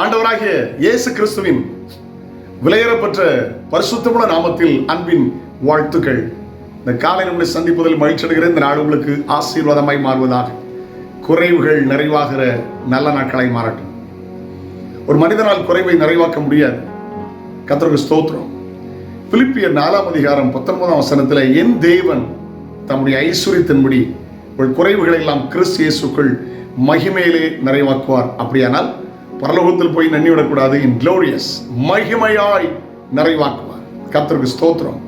ஆண்டவராகிய இயேசு கிறிஸ்துவின் விலையேறப்பெற்ற பரிசுத்தமுள்ள நாமத்தில் அன்பின் வாழ்த்துக்கள். இந்த காலை நம்மளை சந்திப்பதில் மகிழ்ச்சி அடைகிற இந்த நாடு உங்களுக்கு ஆசீர்வாதமாய் மாறுவதாக. குறைவுகள் நிறைவாகிற நல்ல நாட்களாய் மாறட்டும். ஒரு மனிதனால் குறைவை நிறைவாக்க முடியாது. கத்தருக்கு ஸ்தோத்திரம். பிலிப்பியர் நாலாம் அதிகாரம் பத்தொன்பதாம் வசனத்தில் என் தேவன் தம்முடைய ஐஸ்வர்யத்தின்படி உங்கள் குறைவுகளை எல்லாம் கிறிஸ்து இயேசுக்குள் மகிமையிலே நிறைவாக்குவார். அப்படியானால் பரலோகத்தில் போய் நன்னி விடக்கூடாது இன் க்ளோரியஸ் மகிமையாய் நிறைவாக்குவார். கத்திற்கு ஸ்தோத்திரம்.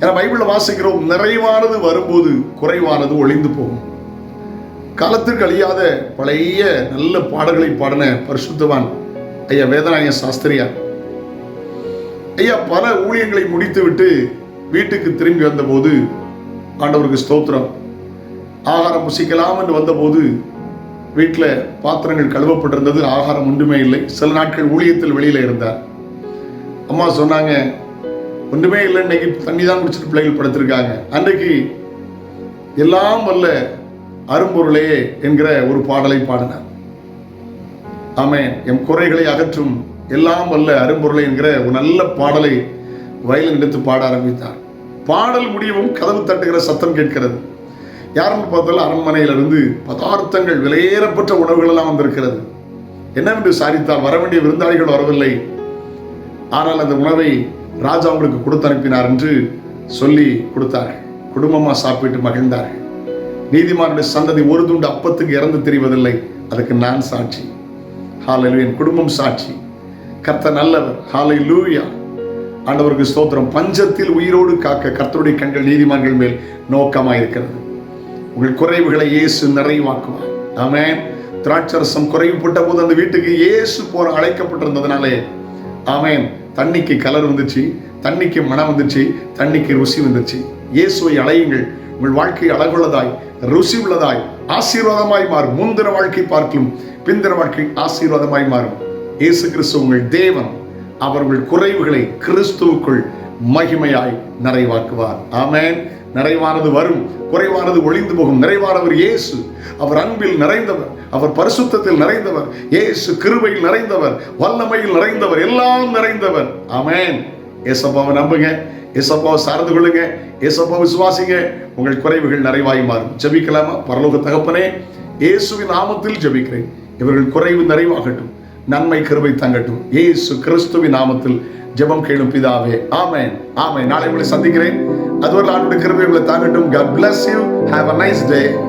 ஏன்னா பைபிளில் வாசிக்கிறோம் நிறைவானது வரும்போது குறைவானது ஒளிந்து போகும். காலத்திற்கு அழியாத பழைய நல்ல பாடல்களை பாடின பரிசுத்தவான் ஐயா வேதநாயக சாஸ்திரியார். ஐயா பல ஊழியங்களை முடித்துவிட்டு வீட்டுக்கு திரும்பி வந்தபோது ஆண்டவருக்கு ஸ்தோத்திரம். ஆகாரம் புசிக்கலாம் என்று வந்தபோது வீட்டில் பாத்திரங்கள் கழுவப்பட்டிருந்தது ஆகாரம் ஒன்றுமே இல்லை. சில நாட்கள் ஊழியத்தில் வெளியில் இருந்தார். அம்மா சொன்னாங்க ஒன்றுமே இல்லை இன்னைக்கு தண்ணி தான் குடிச்சிட்டு பிள்ளைகள் படுத்திருக்காங்க. அன்றைக்கு எல்லாம் வல்ல அரும்பொருளே என்கிற ஒரு பாடலை பாடினார். ஆமே எம் குறைகளை அகற்றும் எல்லாம் வல்ல அரும்பொருளை என்கிற ஒரு நல்ல பாடலை வயலில் எடுத்து பாட ஆரம்பித்தார். பாடல் முடியவும் கதவு தட்டுகிற சத்தம் கேட்கிறது. யாருன்னு பார்த்தாலும் அரண்மனையிலிருந்து பதார்த்தங்கள் விலையேறப்பட்ட உணவுகள் எல்லாம் வந்திருக்கிறது. என்னவென்று சாரித்தால் வர வேண்டிய விருந்தாளிகள் வரவில்லை. ஆனால் அந்த உணவை ராஜா அவங்களுக்கு கொடுத்து அனுப்பினார் என்று சொல்லி கொடுத்தார்கள். குடும்பமா சாப்பிட்டு மகிழ்ந்தார்கள். நீதிமானுடைய சந்ததி ஒரு துண்டு அப்பத்துக்கு இறந்து தெரிவதில்லை. அதுக்கு நான் சாட்சி. ஹாலையில் என் குடும்பம் சாட்சி. கர்த்த நல்லவர். ஹாலை லூயா ஆண்டவருக்கு ஸ்தோத்திரம். பஞ்சத்தில் உயிரோடு காக்க கர்த்தருடைய கண்கள் நீதிமான்கள் மேல் நோக்கமாக இருக்கிறது குறைவுகளை இயேசு நிறைவாக்குவார். ஆமே திராட்சரசம் குறைவுபட்ட போது அந்த வீட்டுக்கு இயேசு போற அழைக்கப்பட்டிருந்ததுனாலே ஆமேன். தண்ணிக்கு கலர் வந்துச்சு தண்ணிக்கு மனம் வந்துச்சு தண்ணிக்கு ருசி வந்துச்சு. இயேசுவை அழையுங்கள். உங்கள் வாழ்க்கை அழகுள்ளதாய் ருசி உள்ளதாய் ஆசீர்வாதமாய் மாறும். முந்தின வாழ்க்கை பார்க்கலும் பிந்திர வாழ்க்கை ஆசீர்வாதமாய் மாறும். இயேசு கிறிஸ்து உங்கள் தேவன். அவர்கள் குறைவுகளை கிறிஸ்துவுக்குள் மகிமையாய் நிறைவாக்குவார். ஆமேன். நிறைவானது வரும். குறைவானது ஒளிந்து போகும். நிறைவானவர் இயேசு. அவர் அன்பில் நிறைந்தவர். அவர் பரிசுத்தத்தில் நிறைந்தவர். இயேசு கிருபையில் நிறைந்தவர். வல்லமையில் நிறைந்தவர். எல்லாம் நிறைந்தவர். ஆமேன். ஏசப்பாவை நம்புங்க. ஏசப்பாவை சார்ந்து கொள்ளுங்க. ஏசப்பா விசுவாசிங்க. உங்கள் குறைவுகள் நிறைவாய் மாறும். ஜபிக்கலாமா? பரலோக தகப்பனே இயேசுவின் நாமத்தில் ஜபிக்கிறேன். இவர்கள் குறைவு நிறைவாகட்டும். நன்மை கிருபை தங்கட்டும். ஏசு கிறிஸ்துவின் நாமத்தில் ஜெபம் கேளும் பிதாவே. ஆமேன். ஆமேன். நாளை உங்களை சந்திக்கிறேன். அதுவரை ஆண்டு கிருபை உங்களை தாங்கட்டும். God bless you have a nice day